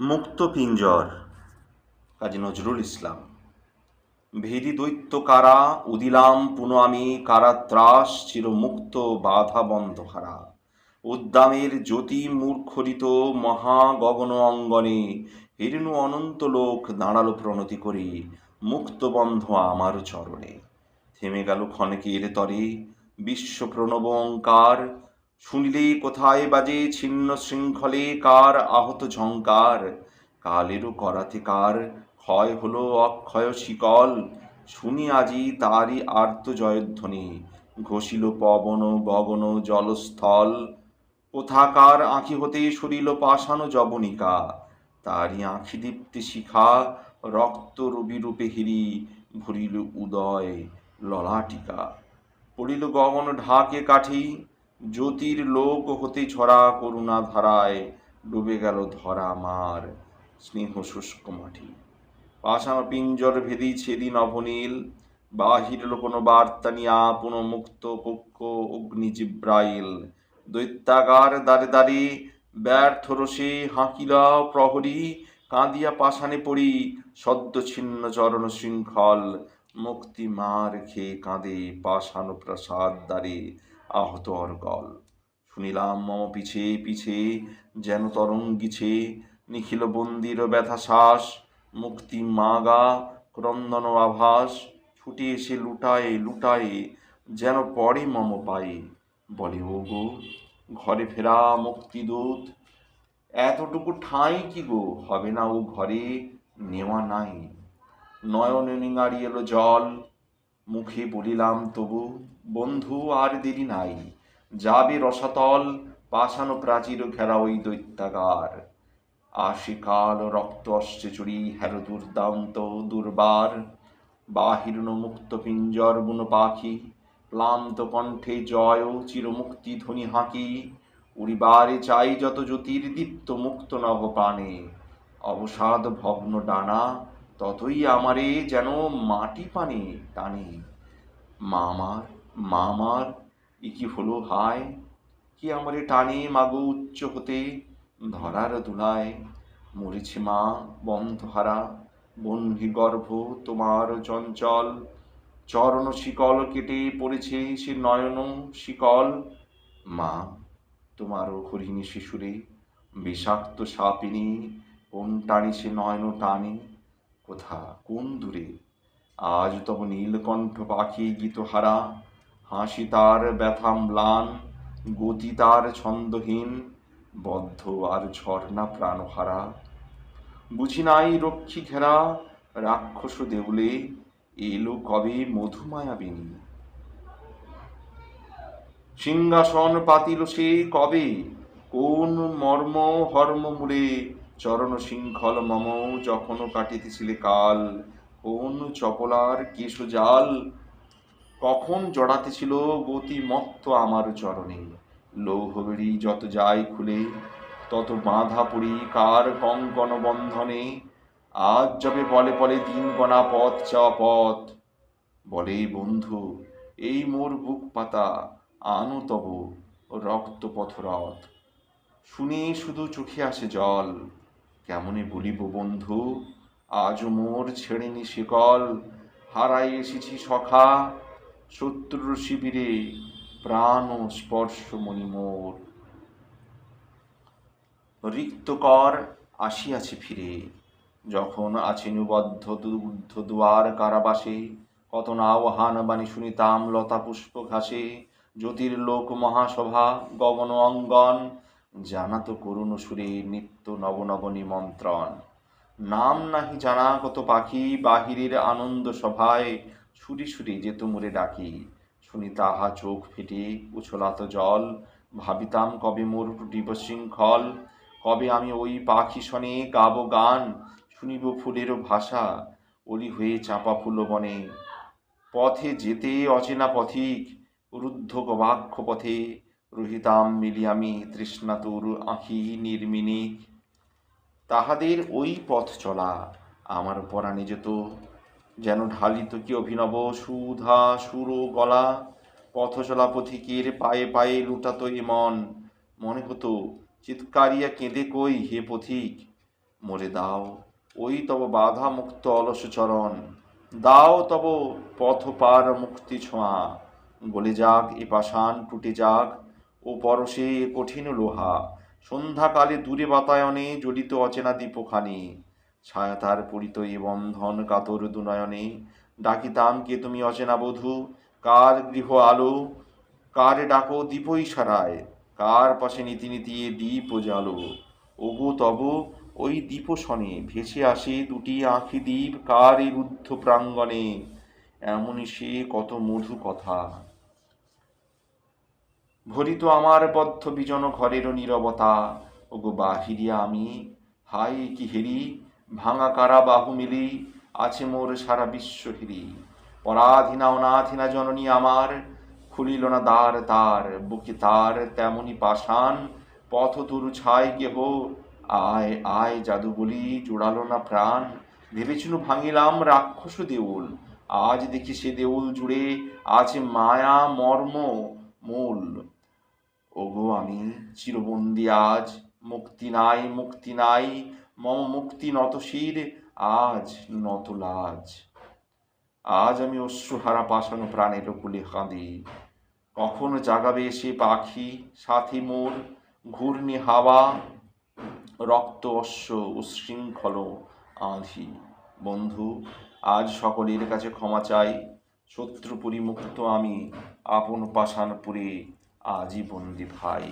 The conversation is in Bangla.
মুক্ত পিঞ্জর কাজী নজরুল ইসলাম। ভেদি দৈত্য কারা, উদিলাম পুন আমি কারাত্রাস চিরমুক্ত বাধা বন্ধ হারা। উদ্দামের জ্যোতি মূর্খরিত মহা গগন অঙ্গনে, হিরণু অনন্ত লোক দাঁড়াল প্রণতি করে, মুক্ত বন্ধ আমার চরণে। থেমে গেল ক্ষণকের তরে, বিশ্ব প্রণব অঙ্কার শুনিলে কোথায় বাজে ছিন্ন শৃঙ্খলে, কার আহত ঝঙ্কার? কালেরও করাতে কার? ক্ষয় হলো অক্ষয় শিকল। শুনি আজি তারই আর্ত জয়ধ্বনি। ঘষিল পবন, গগন, জলস্থল। কোথাকার আঁখি হতে সরিল পাষাণ জবনিকা তারই আঁখি দীপ্তি শিখা, রক্ত রবি রূপে হিরি, ভরিল উদয় ললাটিকা। পড়িল গগন ঢাকে কাঠি জ্যোতির লোক হতে ছড়া করুণা ধারায় ডুবে গেল ধরা মার স্নেহ শুষ্ক মাটি। পাষাণ পিঞ্জর ভেদি ছেদি নবনীল বাহির কোনো বার্তা নিয়া পুন মুক্ত পক্ষ অগ্নি জিব্রাইল দৈত্যাগার দ্বারে দ্বারে ব্যর্থ রসে হাঁকিলা প্রহরী, কাঁদিয়া পাষাণে পড়ি সদ্য ছিন্ন চরণ শৃঙ্খল। মুক্তি মার খেয়ে কাঁদে পাষাণ প্রসাদ দ্বারে। আহত অর্গল শুনিলাম মম পিছে পিছে যেন তরঙ্গিছে, নিখিল বন্দির ব্যথা শ্বাস, মুক্তি মাগা ক্রন্দন আভাস, ছুটে এসে লুটায়ে লুটায়ে যেন পরে মম পায়ে। বলে ও গো ঘরে ফেরা মুক্তিদূত, এতটুকু ঠাঁই কি গো? হবে না ও ঘরে নেওয়া নাই। নয়নে নিঙারি এলো জল মুখে বলিলাম, তবু বন্ধু আর দেরি নাই। যাবে রসাতল, পাষাণ প্রাচীর ঘেরা ওই দৈত্যাগার। আসে কাল রক্ত অশ্বে চুরি, হের দুর্দান্ত দুর্বার। বাহিরণ মুক্ত পিঞ্জর বুনো পাখি, ক্লান্ত কণ্ঠে জয় চিরমুক্তি ধ্বনি হাঁকি। উড়িবারে চাই যত জ্যোতির দীপ্ত মুক্ত নভ প্রাণে। অবসাদ ভগ্ন ডানা ততই আমারে যেন মাটি পানে টানে। মামার মামার ই কি হলো হায়? কি আমারে টানে মাগো উচ্চ হতে? ধরার দুলায় মরেছে মা বন্ধহারা। বন্ধি গর্ভ তোমার চঞ্চল। চরণ শিকল কেটে পড়েছে সে নয়ন শিকল। মা, তোমারও হরিণী শিশুরে, বিষাক্ত সাপিনী, কোন টানি সে নয়ন টানে? কোথা কোন দূরে? আজ তব নীলকণ্ঠ পাখি গীতহারা, হাসি তার ব্যথা ম্লান গতি তার ছন্দহীন, বদ্ধ আর ঝর্ণা প্রাণহারা। বুঝি নাই রক্ষী ঘেরা রাক্ষস দেউলে, এলো কবে মধুমায়াবিনী? সিংহাসন পাতিল সে কবে? কোন মর্ম হর্ম মূলে চরণ শৃঙ্খল মম যখন কাটিতেছিলে কাল। কোন চপলার কেশ জাল? কখন জড়াতেছিল গতি মত্ত আমার চরণে? লৌহ বেড়ি যত যায় খুলে, তত বাঁধা পড়ি কার কঙ্কন বন্ধনে? আজ যবে বলে বলে দিন গণা পথ চাওয়া পথ। বলে, বন্ধু, এই মোর বুক পাতা, আনো তব রক্ত পথরথ। শুনে শুধু চোখে আসে জল। কেমনে বলিব বন্ধু? আজ মোর ছেড়েনি শিকল। হারাই এসেছি সখা। শত্রুর শিবিরে প্রাণ ও স্পর্শ মণি মোর। রিক্ত কর আসিয়াছে ফিরে। যখন আছে নিবদ্ধ দুগ্ধ দুয়ার কারাবাসে, কত না আহ্বান বাণী শুনিতাম লতা পুষ্প ঘাসে। জ্যোতির লোক মহাসভা, গগন অঙ্গন জানাত করুণ সুরে নিত্য নব নব নিমন্ত্রণ। নাম নাহি জানা কত পাখি, বাহিরের আনন্দ সভায় সুরি সুরি যে তুমুরে ডাকি। শুনি তাহা চোখ ফেটে উছলাত জল, ভাবিতাম কবে মোর টুটিব শৃঙ্খল। কবে আমি ওই পাখি শনে গাব গান, শুনিব ফুলেরও ভাষা, অলি হয়ে চাঁপা ফুল বনে। পথে যেতে অচেনা পথিক, রুদ্ধ গবাক্ষ পথে রহিতাম মিলিয়ামি তৃষ্ণাতুর আঁখি নির্মিনিক তাহাদের ওই পথ চলা আমার পরাণে যেত। যেন ঢালিত কি অভিনব সুধা সুর গলা। পথ চলা পথিকের পায়ে পায়ে লুটাতো এ মন। মনে হতো, চিৎকারিয়া কেঁদে কই হে পথিক? মরে দাও, ওই তব বাধা মুক্ত অলস চরণ। দাও তব পথ পার মুক্তি ছোঁয়া। গলে যাক এ পাষাণ, টুটে যাক ও পরশে কঠিন লোহা। সন্ধ্যাকালে দূরে বাতায়নে জড়িত অচেনা দীপখানি। ছায়া তার পরিত এ বন্ধন কাতর দুনয়নে। ডাকিতাম কে তুমি অচেনা বধূ? কার গৃহ আলো? কার ডাকো দীপ ইশারায়? কার পাশে নীতি নীতি দীপ জালো? ওগো তব ওই দীপ শনে ভেসে আসে দুটি আঁখি দ্বীপ কার এই রুদ্ধ প্রাঙ্গণে। এমনই সে কত মধু কথা। ভরিত আমার বদ্ধ বিজন ঘরেরও নীরবতা। ওগো বাহিরিয়া আমি, হাই কি হেরি? ভাঙা কারা বাহু মিলি? আছে মোর সারা বিশ্ব হিরি। পরাধীনা অনাধীনা জননী আমার। খুলিল না দ্বার তার বুকে তার তেমনি পাষাণ। পথ তরু ছাই কেহ আয় আয় জাদু বলি জোড়ালো না প্রাণ। ভেবেছিল ভাঙিলাম রাক্ষস দেউল। আজ দেখি সে দেউল জুড়ে আছে মায়া, মর্ম। মূল। ওগো, আমি চিরবন্দি আজ, মুক্তি নাই মুক্তি নাই, মম মুক্তি নতশির আজ নত লাজ। আজ আমি অশ্রুহারা পাশানো প্রাণের কুলে কাঁদি। কখন জাগাবে সে পাখি, সাথী মোর, ঘূর্ণি হাওয়া, রক্ত অশ্ব উশৃঙ্খল আঁধি। বন্ধু, আজ সকলের কাছে ক্ষমা চাই শত্রু পরিমুক্ত আমি আপন পাষাণপুরে পুরী আজীবন্দী ভাই